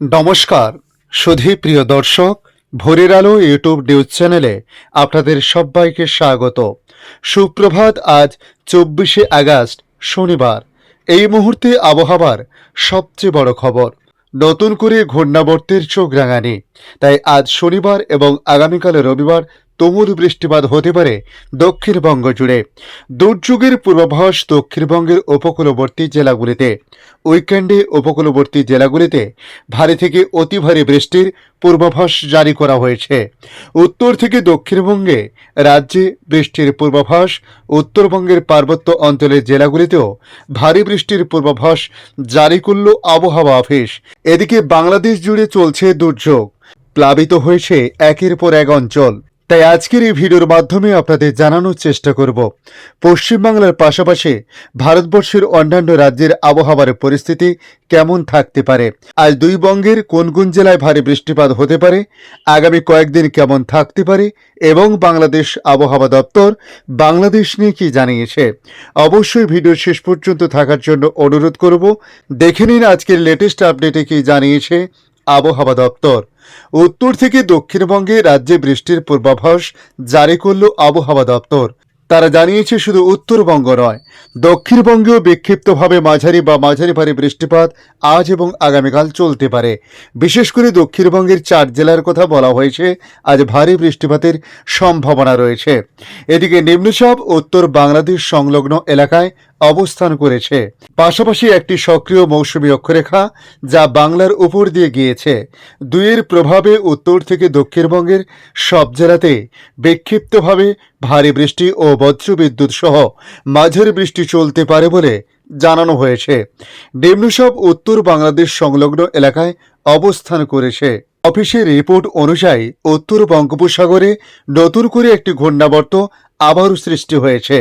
নমস্কার, সুধী প্রিয় দর্শক, ভোরের আলো ইউটিউব নিউজ চ্যানেলে আপনাদের সবাইকে স্বাগত। সুপ্রভাত আজ চব্বিশে আগস্ট, শনিবার। এই মুহূর্তে আবহাওয়ার সবচেয়ে বড় খবর, নতুন করে ঘূর্ণাবর্তের চোখ রাঙানি। তাই আজ শনিবার এবং আগামীকাল রবিবার তুমুল বৃষ্টিপাত হতে পারে দক্ষিণবঙ্গ জুড়ে। দুর্যোগের পূর্বাভাস দক্ষিণবঙ্গের উপকূলবর্তী জেলাগুলিতে। উইকেন্ডে উপকূলবর্তী জেলাগুলিতে ভারী থেকে অতি ভারী বৃষ্টির পূর্বাভাস জারি করা হয়েছে। উত্তর থেকে দক্ষিণবঙ্গে রাজ্যে বৃষ্টির পূর্বাভাস, উত্তরবঙ্গের পার্বত্য অঞ্চলের জেলাগুলিতেও ভারী বৃষ্টির পূর্বাভাস জারি করল আবহাওয়া অফিস। এদিকে বাংলাদেশ জুড়ে চলছে দুর্যোগ। প্লাবিত হয়েছে একের পর এক অঞ্চল। তাই আজকের এই ভিডিওর মাধ্যমে আপনাদের জানানোর চেষ্টা করব। পশ্চিমবাংলার পাশাপাশি ভারতবর্ষের অন্যান্য রাজ্যের আবহাওয়ার পরিস্থিতি কেমন থাকতে পারে? আজ দুই বঙ্গের কোন কোন জেলায় ভারী বৃষ্টিপাত হতে পারে? আগামী কয়েকদিন কেমন থাকতে পারে? এবং বাংলাদেশ আবহাওয়া দপ্তর বাংলাদেশ নিয়ে কি জানিয়েছে? অবশ্যই ভিডিও শেষ পর্যন্ত থাকার জন্য অনুরোধ করব। দেখে নিন আজকের লেটেস্ট আপডেটে কি জানিয়েছে আবহাওয়া দপ্তর। উত্তর থেকে দক্ষিণবঙ্গে রাজ্যে বৃষ্টির পূর্বাভাস জারি করল আবহাওয়া দপ্তর। তারা জানিয়েছে শুধু উত্তরবঙ্গ নয়, দক্ষিণবঙ্গেও বিক্ষিপ্তভাবে মাঝারি বা মাঝারি ভারী বৃষ্টিপাত আজ এবং আগামীকাল চলতে পারে। বিশেষ করে দক্ষিণবঙ্গের চার জেলার কথা বলা হয়েছে, আজ ভারী বৃষ্টিপাতের সম্ভাবনা রয়েছে। এদিকে নিম্নচাপ উত্তর বাংলাদেশ সংলগ্ন এলাকায় অবস্থান করেছে। পাশাপাশি একটি সক্রিয় মৌসুমী অক্ষরেখা যা বাংলার উপর দিয়ে গিয়েছে। দুইয়ের প্রভাবে উত্তর থেকে দক্ষিণবঙ্গের সব জেলাতে বিক্ষিপ্তভাবে ভারী বৃষ্টি ও বজ্রবিদ্যুৎ সহ মাঝের বৃষ্টি চলতে পারে বলে জানানো হয়েছে। নিম্নসব উত্তর বাংলাদেশ সংলগ্ন এলাকায় অবস্থান করেছে। অফিসের রিপোর্ট অনুযায়ী উত্তর বঙ্গোপসাগরে নতুন করে একটি ঘূর্ণাবর্ত আবারও সৃষ্টি হয়েছে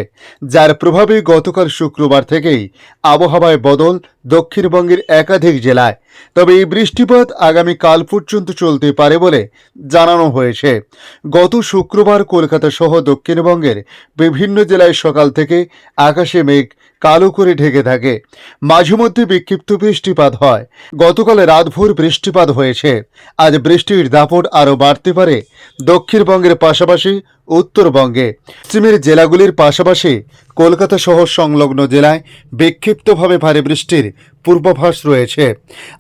যার প্রভাবে গতকাল শুক্রবার থেকেই আবহাওয়ায় বদল দক্ষিণবঙ্গের একাধিক জেলায়। তবে এই বৃষ্টিপাত আগামী কাল পর্যন্ত চলতে পারে বলে জানানো হয়েছে। গত শুক্রবার কলকাতা সহ দক্ষিণবঙ্গের বিভিন্ন জেলায় সকাল থেকে আকাশে মেঘ কালো করে ঢেকে থাকে। মাঝে মধ্যে বিক্ষিপ্ত বৃষ্টিপাত হয়। গতকাল রাতভর বৃষ্টিপাত হয়েছে। আজ বৃষ্টির দাপট আরও বাড়তে পারে দক্ষিণবঙ্গের পাশাপাশি উত্তরবঙ্গে। পশ্চিমের জেলাগুলির পাশাপাশি কলকাতা সহ সংলগ্ন জেলায় বিক্ষিপ্তভাবে ভারী বৃষ্টির পূর্বাভাস রয়েছে।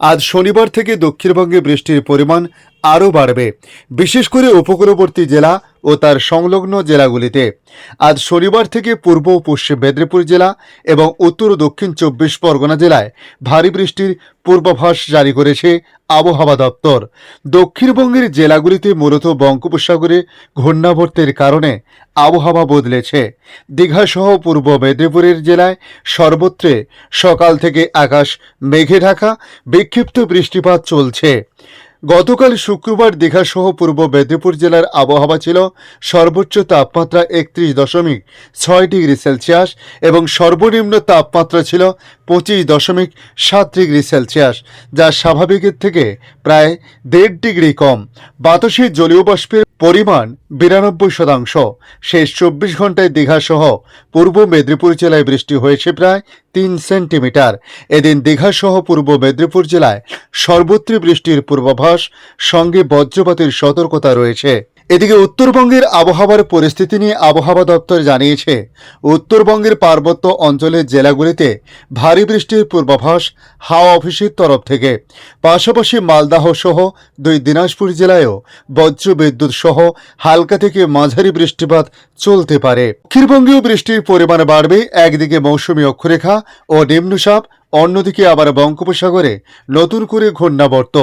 আজ শনিবার থেকে দক্ষিণবঙ্গে বৃষ্টির পরিমাণ আরও বাড়বে। বিশেষ করে উপকূলবর্তী জেলা ও তার সংলগ্ন জেলাগুলিতে। আজ শনিবার থেকে পূর্ব ও পশ্চিম মেদিনীপুর জেলা এবং উত্তর দক্ষিণ চব্বিশ পরগনা জেলায় ভারী বৃষ্টির পূর্বাভাস জারি করেছে আবহাওয়া দপ্তর। দক্ষিণবঙ্গের জেলাগুলিতে মূলত বঙ্গোপসাগরে ঘূর্ণাবর্তের কারণে আবহাওয়া বদলেছে। দীঘাসহ পূর্ব মেদিনীপুরের জেলায় সর্বত্রে সকাল থেকে আকাশ মেঘে ঢাকা, বিক্ষিপ্ত বৃষ্টিপাত চলছে। গতকাল শুক্রবার দীঘাসহ পূর্ব মেদিনীপুর জেলার আবহাওয়া ছিল সর্বোচ্চ তাপমাত্রা একত্রিশ দশমিক ছয় ডিগ্রি সেলসিয়াস এবং সর্বনিম্ন তাপমাত্রা ছিল পঁচিশ দশমিক সাত ডিগ্রি সেলসিয়াস, যা স্বাভাবিকের থেকে প্রায় দেড় ডিগ্রি কম। বাতাসের জলীয় বাষ্পের পরিমাণ বিরানব্বই শতাংশ। শেষ চব্বিশ ঘন্টায় দীঘাসহ পূর্ব মেদিনীপুর জেলায় বৃষ্টি হয়েছে প্রায় তিন সেন্টিমিটার। এদিন দীঘাসহ পূর্ব মেদিনীপুর জেলায় সর্বত্র বৃষ্টির পূর্বাভাস, সঙ্গে বজ্রপাতের সতর্কতা রয়েছে। এদিকে উত্তরবঙ্গের আবহাওয়ার পরিস্থিতি নিয়ে আবহাওয়া দপ্তর জানিয়েছে, উত্তরবঙ্গের পার্বত্য অঞ্চলের জেলাগুলিতে ভারী বৃষ্টির পূর্বাভাস হাওয়া অফিসের তরফ থেকে। পাশাপাশি মালদাহ সহ দুই দিনাজপুর জেলায়ও বজ্র বিদ্যুৎ সহ হালকা থেকে মাঝারি বৃষ্টিপাত চলতে পারে। দক্ষিণবঙ্গেও বৃষ্টির পরিমাণ বাড়বে, একদিকে মৌসুমী অক্ষরেখা ও নিম্নচাপ অন্যদিকে আবার বঙ্গোপসাগরে নতুন করে ঘূর্ণাবর্ত।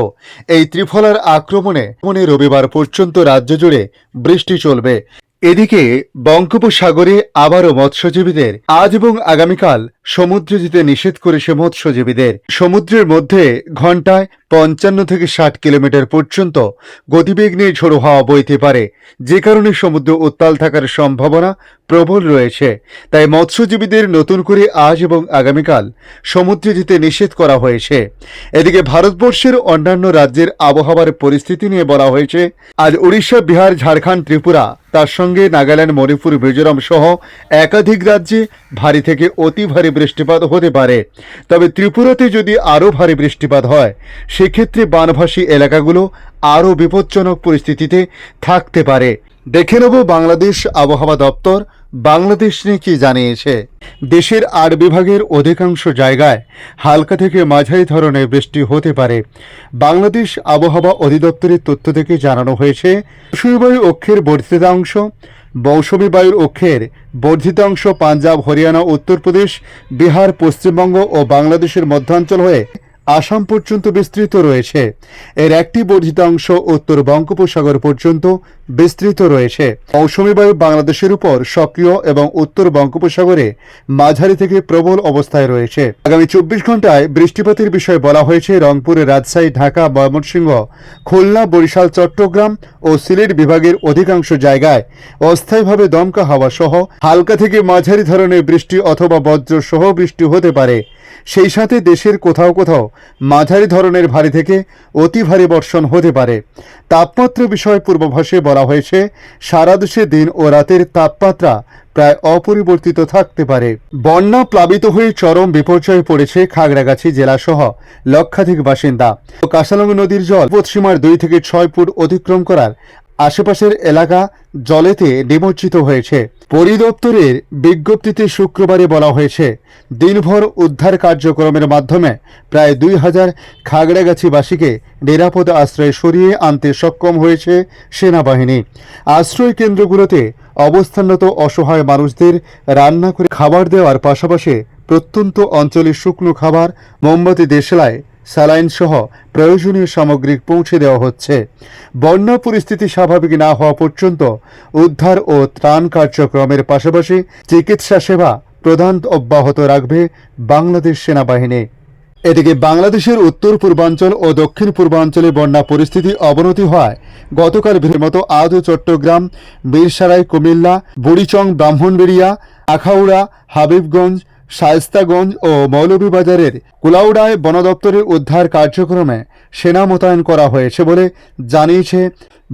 এই ত্রিফলার আক্রমণে মনে রবিবার পর্যন্ত রাজ্য জুড়ে বৃষ্টি চলবে। এদিকে বঙ্গোপসাগরে আবারও মৎস্যজীবীদের আজ এবং আগামীকাল সমুদ্রে যেতে নিষেধ করেছে মৎস্যজীবীদের। সমুদ্রের মধ্যে ঘন্টায় পঞ্চান্ন থেকে ষাট কিলোমিটার পর্যন্ত গতিবেগ নিয়ে ঝোড়ো হাওয়া বইতে পারে। যে কারণে সমুদ্র উত্তাল থাকার সম্ভাবনা প্রবল রয়েছে। তাই মৎস্যজীবীদের নতুন করে আজ এবং আগামীকাল সমুদ্রে যেতে নিষেধ করা হয়েছে। এদিকে ভারতবর্ষের অন্যান্য রাজ্যের আবহাওয়ার পরিস্থিতি নিয়ে বলা হয়েছে, আজ উড়িষ্যা, বিহার, ঝাড়খণ্ড, ত্রিপুরা, তার সঙ্গে নাগাল্যান্ড, মণিপুর, মিজোরাম সহ একাধিক রাজ্যে ভারী থেকে অতি ভারী বৃষ্টিপাত হতে পারে। তবে ত্রিপুরাতে যদি আরও ভারী বৃষ্টিপাত হয়, সেক্ষেত্রে বানভাসী এলাকাগুলো আরও বিপজ্জনক পরিস্থিতিতে থাকতে পারে। দেখে নেব বাংলাদেশ আবহাওয়া দপ্তর বাংলাদেশ নিয়ে কি জানিয়েছে। দেশের আট বিভাগের অধিকাংশ জায়গায় হালকা থেকে মাঝারি ধরনের বৃষ্টি হতে পারে। বাংলাদেশ আবহাওয়া অধিদপ্তরের তথ্য থেকে জানানো হয়েছে মৌসুমী বায়ু অক্ষের বর্ধিতাংশ মৌসুমী বায়ুর অক্ষের বর্ধিত অংশ পাঞ্জাব হরিয়ানা উত্তরপ্রদেশ বিহার পশ্চিমবঙ্গ ও বাংলাদেশের মধ্যাঞ্চল হয়ে আসাম পর্যন্ত বিস্তৃত রয়েছে। এর একটি বর্ধিতাংশ উত্তর বঙ্গোপসাগর পর্যন্ত বিস্তৃত রয়েছে। মৌসুমী বায়ু বাংলাদেশের উপর সক্রিয় এবং উত্তর বঙ্গোপসাগরে মাঝারি থেকে প্রবল অবস্থায় রয়েছে। আগামী চব্বিশ ঘন্টায় বৃষ্টিপাতের বিষয়ে বলা হয়েছে, রংপুর, রাজশাহী, ঢাকা, ময়মনসিংহ, খুলনা, বরিশাল, চট্টগ্রাম ও সিলেট বিভাগের অধিকাংশ জায়গায় অস্থায়ীভাবে দমকা হাওয়া সহ হালকা থেকে মাঝারি ধরনের বৃষ্টি অথবা বজ্র সহ বৃষ্টি হতে পারে। সেই সাথে দেশের কোথাও কোথাও মাঝারি ধরনের ভারী থেকে অতি ভারী বর্ষণ হতে পারে। তাপমাত্রা বিষয়ে পূর্বাভাসে বলা হয়েছে, সারা দেশে দিন ও রাতের তাপমাত্রা প্রায় অপরিবর্তিত থাকতে পারে। বন্যা প্লাবিত হয়ে চরম বিপর্যয়ে পড়েছে খাগড়াগাছি জেলাসহ লক্ষাধিক বাসিন্দা। কাশালং নদীর জল পশ্চিমার দুই থেকে ছয় ফুট অতিক্রম করার আশেপাশের এলাকা জলেতে নিমজ্জিত হয়েছে। পরিদপ্তরের বিজ্ঞপ্তিতে শুক্রবারে বলা হয়েছে, দিনভর উদ্ধার কার্যক্রমের মাধ্যমে প্রায় দুই হাজার খাগড়াগাছিবাসীকে নিরাপদ আশ্রয় সরিয়ে আনতে সক্ষম হয়েছে সেনাবাহিনী। আশ্রয় কেন্দ্রগুলোতে অবস্থানরত অসহায় মানুষদের রান্না করে খাবার দেওয়ার পাশাপাশি প্রত্যন্ত অঞ্চলে শুকনো খাবার, মোমবাতি দেশলায় স্যালাইন সহ প্রয়োজনীয় সামগ্রী পৌঁছে দেওয়া হচ্ছে। বন্যা পরিস্থিতি স্বাভাবিক না হওয়া পর্যন্ত উদ্ধার ও ত্রাণ কার্যক্রমের পাশাপাশি চিকিৎসা সেবা প্রদান অব্যাহত রাখবে বাংলাদেশ সেনাবাহিনী। এদিকে বাংলাদেশের উত্তর পূর্বাঞ্চল ও দক্ষিণ পূর্বাঞ্চলে বন্যা পরিস্থিতি অবনতি হওয়ায় গতকাল ভিড়ের মতো আদৌ চট্টগ্রাম, বীরসারাই, কুমিল্লা, বুড়িচং, ব্রাহ্মণবেড়িয়া, আখাউড়া, হাবিবগঞ্জ শায়েস্তাগঞ্জ ও মৌলভীবাজারের কুলাউড়ায় বন দপ্তরের উদ্ধার কার্যক্রমে সেনা মোতায়েন করা হয়েছে বলে জানিয়েছে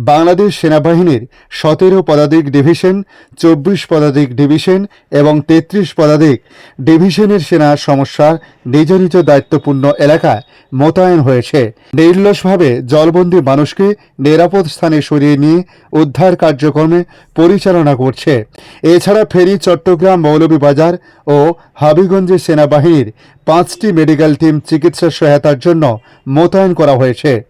বাংলাদেশ সেনাবাহিনীর সতেরো পদাতিক ডিভিশন, চব্বিশ পদাতিক ডিভিশন এবং তেত্রিশ পদাতিক ডিভিশনের সেনা সমস্যার নিজ নিজ দায়িত্বপূর্ণ এলাকায় মোতায়েন হয়েছে। নির্লসভাবে জলবন্দী মানুষকে নিরাপদ স্থানে সরিয়ে নিয়ে উদ্ধার কার্যক্রমে পরিচালনা করছে। এছাড়া ফেরি চট্টগ্রাম মৌলভীবাজার ও হাবিগঞ্জের সেনাবাহিনীর পাঁচটি মেডিকেল টিম চিকিৎসা সহায়তার জন্য মোতায়েন করা হয়েছে।